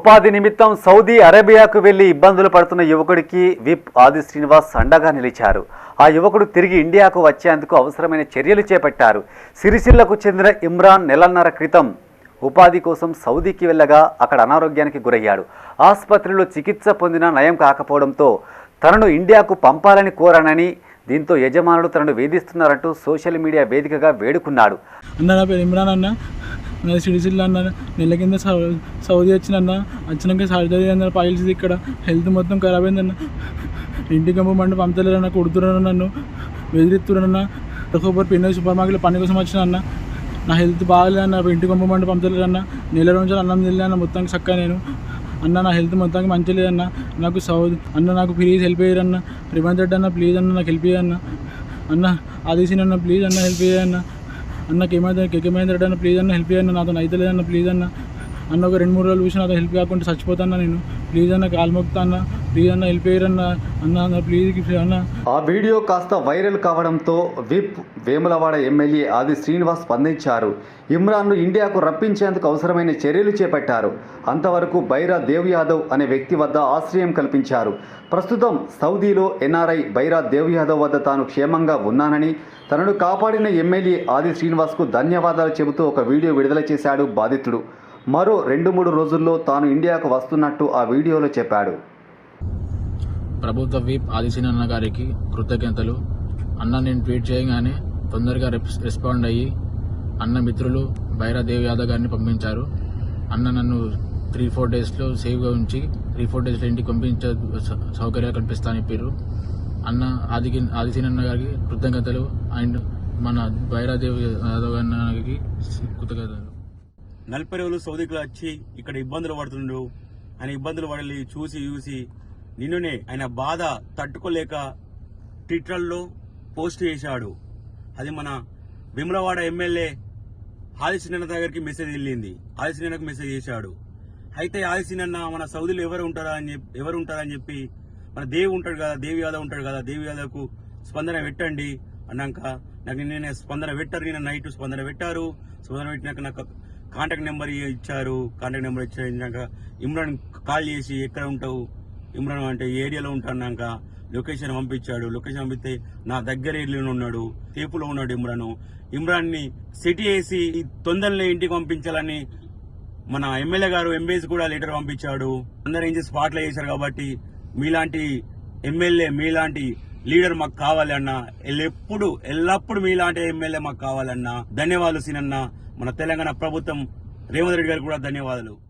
ఉపాధి నిమిత్తం సౌదీ అరేబియాకు వెళ్ళి ఇబ్బందులు పడుతున్న యువకుడికి విప్ ఆది శ్రీనివాస్ అండగా నిలిచారు. ఆ యువకుడు తిరిగి ఇండియాకు వచ్చేందుకు అవసరమైన చర్యలు చేపట్టారు. సిరిసిల్లకు చెందిన ఇమ్రాన్ నెలన్నర క్రితం ఉపాధి కోసం సౌదీకి వెళ్ళగా అక్కడ అనారోగ్యానికి గురయ్యాడు. ఆసుపత్రిలో చికిత్స పొందిన నయం కాకపోవడంతో తనను ఇండియాకు పంపాలని కోరానని దీంతో యజమానులు తనను వేధిస్తున్నారంటూ సోషల్ మీడియా వేదికగా వేడుకున్నాడు. అన్న నా పేరు ఇమ్రాన్ అన్న. సిడిసిల్ అన్న నెల కింద సౌ- సౌదీ వచ్చిన అన్న వచ్చినాక సర్జరీ అన్న పైల్స్ ఇక్కడ. హెల్త్ మొత్తం ఖరాబ్ అయిందన్న ఇంటికి మంట పంపలేరన్న కొడుతున్నారన్న నన్ను. బెదిరిస్తున్నారన్న. ఒక్కొక్కరు పిన్న సూపర్ మార్కెట్లో పని కోసం వచ్చిన అన్న. నా హెల్త్ బాగాలేదన్న ఇంటికి మంట పంపలేరన్న నెల రోజులు అన్నం తినలేదన్న మొత్తం చక్క నేను. అన్న నా హెల్త్ మొత్తానికి మంచి లేదన్న. నాకు సౌదీ అన్న నాకు ప్లీజ్ హెల్ప్ అయ్యారన్న. రివంత్ రెడ్డి అన్న ప్లీజ్ అన్న నాకు హెల్ప్ అయ్యన్న అన్న ఆదేశిన్ అన్న ప్లీజ్ అన్న హెల్ప్ అయ్యన్న అన్నకి ఏమైంది కేకేమైంది రెడ్డి అన్న ప్లీజ్ అన్న హెల్ప్ చేయన్న నాతో అయితలేదన్న ప్లీజ్ అన్న. అన్న ఒక రెండు మూడు రోజులు చూసి నాతో హెల్ప్ కాకుండా చచ్చిపోతాను నేను? ప్లీజ్ అన్న కాలు మొక్తా అన్న. ప్లీజ్ అన్న హెల్ప్ అన్న అన్న ప్లీజ్ అన్న. ఆ వీడియో కాస్త వైరల్ కావడంతో విప్ వేములవాడ ఎమ్మెల్యే ఆది శ్రీనివాస్ స్పందించారు. ఇమ్రాన్ను ఇండియాకు రప్పించేందుకు అవసరమైన చర్యలు చేపట్టారు. అంతవరకు బైరా దేవ్ యాదవ్ అనే వ్యక్తి వద్ద ఆశ్రయం కల్పించారు. ప్రస్తుతం సౌదీలో ఎన్ఆర్ఐ బైరా దేవ్ యాదవ్ వద్ద తాను క్షేమంగా ఉన్నానని తనను కాపాడిన ఎమ్మెల్యే ఆది శ్రీనివాస్కు ధన్యవాదాలు చెబుతూ ఒక వీడియో విడుదల చేశాడు బాధితుడు. మరో రెండు మూడు రోజుల్లో తాను ఇండియాకు వస్తున్నట్టు ఆ వీడియోలో చెప్పాడు. ప్రభుత్వ వీప్ ఆదిశీన అన్న గారికి కృతజ్ఞతలు. అన్న నేను ట్వీట్ చేయగానే తొందరగా రెస్- రెస్పాండ్ అయ్యి అన్న మిత్రులు బైరాదేవ్ యాదవ్ గారిని పంపించారు. అన్న నన్ను త్రీ ఫోర్ డేస్లో సేఫ్గా ఉంచి త్రీ ఫోర్ డేస్లో ఇంటికి పంపించే సౌకర్యాలు కల్పిస్తాను చెప్పారు అన్న ఆదికి ఆదిశీన అన్న గారికి కృతజ్ఞతలు అండ్ మన భైరాదేవి యాదవ్ అన్నకి కృతజ్ఞతలు. నలభై రోజులు సౌదీకి వచ్చి ఇక్కడ ఇబ్బందులు పడుతుండ్రు ఆయన ఇబ్బందులు పడాలి చూసి చూసి నిన్ననే ఆయన బాధ తట్టుకోలేక ట్విట్టర్లో పోస్ట్ చేశాడు. అది మన విమలవాడ ఎమ్మెల్యే ఆదిశీనన్న దగ్గరికి మెసేజ్ వెళ్ళింది. ఆదిశీనన్నకు మెసేజ్ చేశాడు. అయితే ఆదిశీనన్న మన సౌదీలో ఎవరు ఉంటారా అని చెప్పి ఎవరు ఉంటారా అని చెప్పి మన దేవి ఉంటాడు కదా దేవి యాదవ్ ఉంటాడు కదా దేవి యాదవ్కు స్పందన పెట్టండి అన్నాక నాకు నిన్న స్పందన పెట్టారు నిన్న నైట్ స్పందన పెట్టారు. స్పందన పెట్టినాక నాకు కాంటాక్ట్ నెంబర్ ఇచ్చారు. కాంటాక్ట్ నెంబర్ ఇచ్చాక ఇమ్రాన్ కాల్ చేసి ఎక్కడ ఉంటావు? ఇమ్రాన్ అంటే ఈ ఏరియాలో ఉంటాన్నాక లొకేషన్ పంపించాడు. లొకేషన్ పంపిస్తే నా దగ్గర ఏరియాలో ఉన్నాడు. తేపులో ఉన్నాడు ఇమ్రాన్. ఇమ్రాన్ని సిటీ వేసి తొందరలో ఇంటికి పంపించాలని మన ఎమ్మెల్యే గారు ఎంబీఎస్ కూడా లెటర్ పంపించాడు. అందరు ఏం చేసి స్పాట్లో చేశారు కాబట్టి మీలాంటి ఎమ్మెల్యే మీలాంటి లీడర్ మాకు కావాలి అన్న ఎల్లప్పుడు ఎల్లప్పుడు మీలాంటి ఎమ్మెల్యే మాకు కావాలన్నా ధన్యవాదాలు సినన్న. మన తెలంగాణ ప్రభుత్వం రేవంత్ రెడ్డి గారికి కూడా ధన్యవాదాలు.